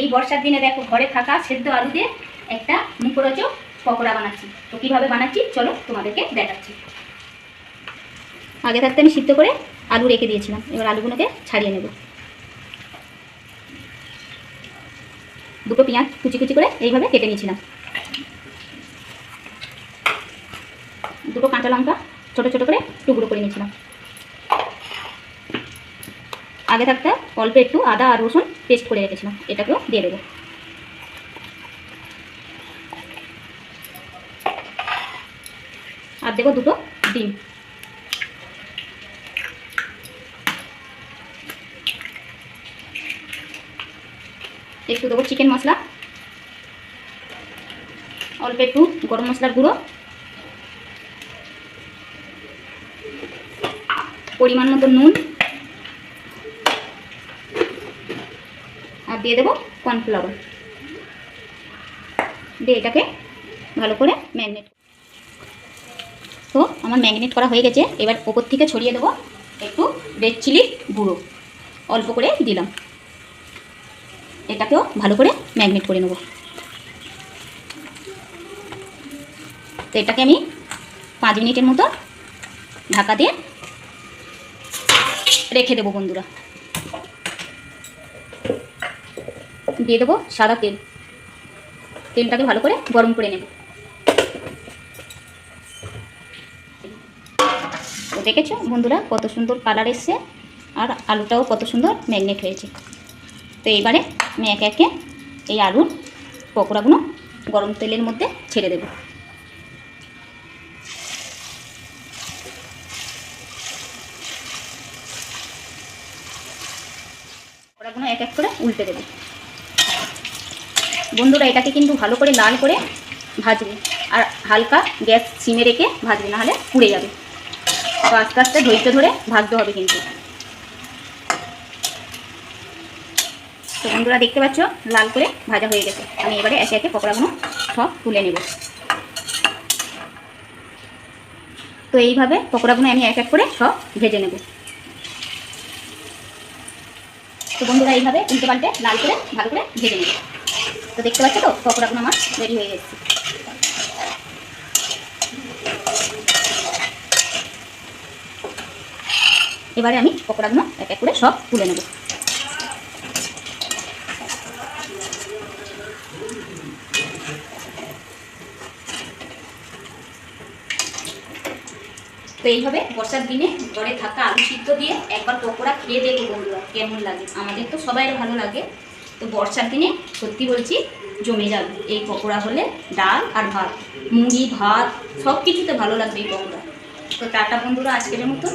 এই বর্ষার দিনে দেখো ঘরে থাকা সেদ্ধ আলু দিয়ে একটা মুখরোচক পকোড়া বানাচ্ছি। তো কীভাবে বানাচ্ছি? চলো তোমাদেরকে দেখাচ্ছি। আগে থাকতে আমি সিদ্ধ করে আলু রেখে দিয়েছিলাম। এবার আলুগুলোকে ছাড়িয়ে নেব। দুটো পেঁয়াজ কুচি কুচি করে এইভাবে কেটে নিয়েছিলাম। দুটো কাঁচা লঙ্কা ছোটো ছোটো করে টুকরো করে নিয়েছিলাম। আগে থাকতে অল্প একটু আদা আর রসুন পেস্ট করে রেখেছিলাম। এটাকেও দিয়ে দেবো। আর দেবো দুটো ডিম। একটু দেবো চিকেন মশলা। অল্প একটু গরম মশলার গুঁড়ো। পরিমাণ মতো নুন। আর দিয়ে দেবো কর্নফ্লাওয়ার দিয়ে এটাকে ভালো করে ম্যাগনেট তো আমার ম্যাগনেট করা হয়ে গেছে। এবার ওপর থেকে ছড়িয়ে দেবো একটু রেড চিলি গুঁড়ো। অল্প করে দিলাম। এটাকেও ভালো করে ম্যাগনেট করে নেব। তো এটাকে আমি পাঁচ মিনিটের মতো ঢাকা দিয়ে রেখে দেবো বন্ধুরা। দিয়ে দেবো সাদা তেল। তেলটাকে ভালো করে গরম করে নেব। দেখেছ বন্ধুরা কত সুন্দর কালার এসছে, আর আলুটাও কত সুন্দর ম্যাগনেট হয়েছে। তো এইবারে আমি একে একে এই আলুর পকোড়াগুলো গরম তেলের মধ্যে ছেড়ে দেব। পকোড়াগুলো এক এক করে উল্টে দেবো। বন্ধুরা, এটাকে কিন্তু ভালো করে লাল করে ভাজবে। আর হালকা গ্যাস সিমে রেখে ভাজবে, নাহলে পুড়ে যাবে। তো আস্তে আস্তে ধৈর্য ধরে ভাজতে হবে কিন্তু। তো বন্ধুরা, দেখতে পাচ্ছ? লাল করে ভাজা হয়ে গেছে। আমি এবারে একে একে পকোড়াগুলো সব তুলে নেব। তো এইভাবে পকোড়াগুলো আমি এক এক করে সব ভেজে নেব। তো বন্ধুরা, এইভাবে উল্টে পাল্টে লাল করে ভালো করে ভেজে নেব। তো দেখতে পাচ্ছ তো? পকোড়াগুলো আমার রেডি হয়ে গেছে। এবারে আমি পকোড়াগুলো এক এক করে সব তুলে নেব। তো এইভাবে বর্ষার দিনে ঘরে থাকা আলু সিদ্ধ দিয়ে একবার পকোড়া খেয়ে দেখো বন্ধুরা, কেমন লাগে? আমাদের তো সবাই ভালো লাগে। তো বর্ষার দিনে সত্যি বলছি, জমে যাবে। এই পকোড়া হলে ডাল আর ভাত, মুড়ি, ভাত সব কিছুতে ভালো লাগবে এই পকোড়া। তো টাটা বন্ধুরা, আজকের মতো